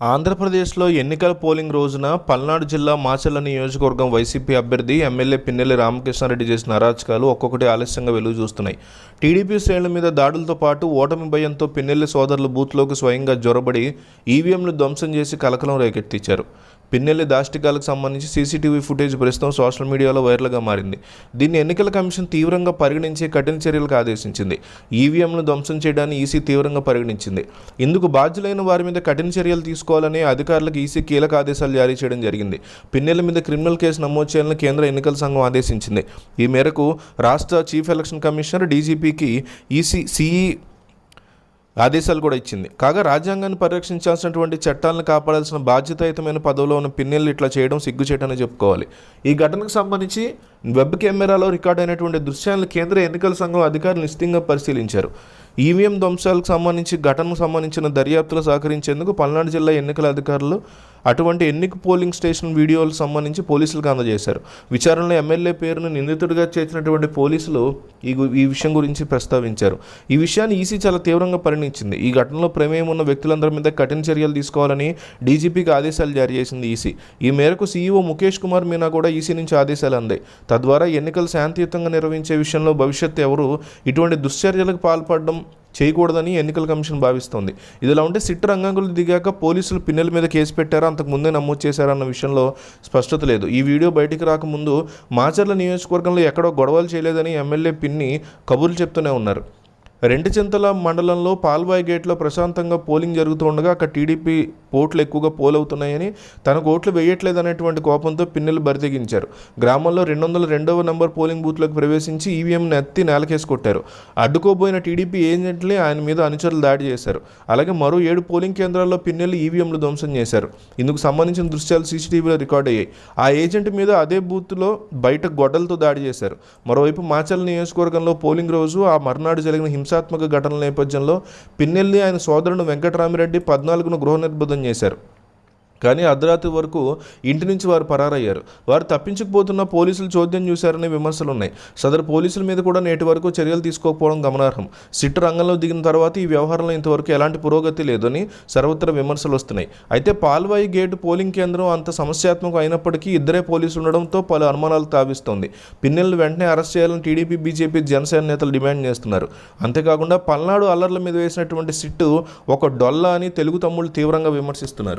ఆంధ్రప్రదేశ్లో ఎన్నికల పోలింగ్ రోజున పల్నాడు జిల్లా మాచర్ల నియోజకవర్గం వైసీపీ అభ్యర్థి ఎమ్మెల్యే పిన్నెల్లి రామకృష్ణారెడ్డి చేసిన అరాచకాలు ఒక్కొక్కటి ఆలస్యంగా వెలుగు చూస్తున్నాయి. టీడీపీ శ్రేణుల మీద దాడులతో పాటు ఓటమి భయంతో పిన్నెల్లి సోదరులు బూత్లోకి స్వయంగా జొరబడి ఈవీఎంలు ధ్వంసం చేసి కలకలం రేకెత్తించారు పిన్నెల్లి దాష్టికాలకు సంబంధించి సీసీటీవీ ఫుటేజ్ ప్రస్తుతం సోషల్ మీడియాలో వైరల్గా మారింది. దీన్ని ఎన్నికల కమిషన్ తీవ్రంగా పరిగణించి కఠిన చర్యలకు ఆదేశించింది. ఈవీఎంను ధ్వంసం చేయడాన్ని ఈసీ తీవ్రంగా పరిగణించింది. ఇందుకు బాధ్యులైన వారి మీద కఠిన చర్యలు తీసుకోవాలని అధికారులకు ఈసీ కీలక ఆదేశాలు జారీ చేయడం జరిగింది. పిన్నెల మీద క్రిమినల్ కేసు నమోదు చేయాలని కేంద్ర ఎన్నికల సంఘం ఆదేశించింది. ఈ మేరకు రాష్ట్ర చీఫ్ ఎలక్షన్ కమిషనర్ డీజీపీకి ఈసీ సిఈ ఆదేశాలు కూడా ఇచ్చింది. కాగా రాజ్యాంగాన్ని పరిరక్షించాల్సినటువంటి చట్టాలను కాపాడాల్సిన బాధ్యతాయుతమైన పదవిలో ఉన్న పిన్నెళ్ళు ఇట్లా చేయడం సిగ్గుచేటని చెప్పుకోవాలి. ఈ ఘటనకు సంబంధించి వెబ్ కెమెరాలో రికార్డ్ అయినటువంటి దృశ్యాలను కేంద్ర ఎన్నికల సంఘం అధికారులు నిశ్చితంగా పరిశీలించారు. ఈవీఎం ధ్వంసాలకు సంబంధించి ఘటనకు సంబంధించిన దర్యాప్తులు సహకరించేందుకు పల్నాడు జిల్లా ఎన్నికల అధికారులు అటువంటి ఎన్నిక పోలింగ్ స్టేషన్ వీడియోలకు సంబంధించి పోలీసులకు అందజేశారు. విచారణలో ఎమ్మెల్యే పేరును నిందితుడిగా చేర్చినటువంటి పోలీసులు ఈ ఈ విషయం గురించి ప్రస్తావించారు. ఈ విషయాన్ని ఈసీ చాలా తీవ్రంగా పరిణించింది ఈ ఘటనలో ప్రమేయం ఉన్న వ్యక్తులందరి మీద కఠిన చర్యలు తీసుకోవాలని డీజీపీకి ఆదేశాలు జారీ చేసింది ఈసీ. ఈ మేరకు సీఈఓ ముఖేష్ కుమార్ మీనా కూడా ఈసీ నుంచి ఆదేశాలు అందాయి. తద్వారా ఎన్నికలు శాంతియుతంగా నిర్వహించే విషయంలో భవిష్యత్తు ఎవరు ఇటువంటి దుశ్చర్యలకు పాల్పడడం చేయకూడదని ఎన్నికల కమిషన్ భావిస్తోంది. ఇదిలా ఉంటే సిట్ రంగంగులు దిగాక పోలీసులు పిన్నెల మీద కేసు పెట్టారా? అంతకు ముందే నమోదు చేశారన్న విషయంలో స్పష్టత లేదు. ఈ వీడియో బయటికి రాకముందు మాచర్ల నియోజకవర్గంలో ఎక్కడో గొడవలు చేయలేదని ఎమ్మెల్యే పిన్ని కబుర్లు చెప్తూనే ఉన్నారు. రెండు చింతల మండలంలో పాల్వాయి గేట్లో ప్రశాంతంగా పోలింగ్ జరుగుతుండగా అక్కడ టీడీపీ ఓట్లు ఎక్కువగా పోలవుతున్నాయని తనకు ఓట్లు వేయట్లేదనేటువంటి కోపంతో పిన్నెలు బరితెగించారు. గ్రామంలో రెండు వందల రెండవ నంబర్ పోలింగ్ బూత్లోకి ప్రవేశించి ఈవీఎంని ఎత్తి నేలకేసి కొట్టారు. అడ్డుకోబోయిన టీడీపీ ఏజెంట్లే ఆయన మీద అనుచరులు దాడి చేశారు. అలాగే మరో ఏడు పోలింగ్ కేంద్రాల్లో పిన్నెలు ఈవీఎంలు ధ్వంసం చేశారు. ఇందుకు సంబంధించిన దృశ్యాలు సీసీటీవీలో రికార్డ్ అయ్యాయి. ఆ ఏజెంట్ మీద అదే బూత్లో బయట గొడ్డలతో దాడి చేశారు. మరోవైపు మాచల్ నియోజకవర్గంలో పోలింగ్ రోజు ఆ మర్నాడు జరిగిన హింస హింసాత్మక ఘటనల నేపథ్యంలో పిన్నెల్లి ఆయన సోదరుడు వెంకటరామిరెడ్డి పద్నాలుగును గృహ నిర్బంధం చేశారు. కానీ అర్ధరాత్రి వరకు ఇంటి నుంచి వారు పరారయ్యారు. వారు తప్పించకపోతున్న పోలీసులు చోద్యం చూశారనే విమర్శలు ఉన్నాయి సదరు పోలీసుల మీద కూడా నేటి వరకు చర్యలు తీసుకోకపోవడం గమనార్హం. సిట్ రంగంలో దిగిన తర్వాత ఈ వ్యవహారంలో ఇంతవరకు ఎలాంటి పురోగతి లేదని సర్వత్ర విమర్శలు వస్తున్నాయి. అయితే పాల్వాయి గేటు పోలింగ్ కేంద్రం అంత సమస్యాత్మకం అయినప్పటికీ ఇద్దరే పోలీసులు ఉండడంతో పలు అనుమానాలు తావిస్తోంది. పిన్నెలను వెంటనే అరెస్ట్ చేయాలని టీడీపీ బీజేపీ జనసేన నేతలు డిమాండ్ చేస్తున్నారు. అంతేకాకుండా పల్నాడు అల్లర్ల మీద వేసినటువంటి సిట్టు ఒక డొల్ల అని తెలుగు తమ్ముళ్ళు తీవ్రంగా విమర్శిస్తున్నారు.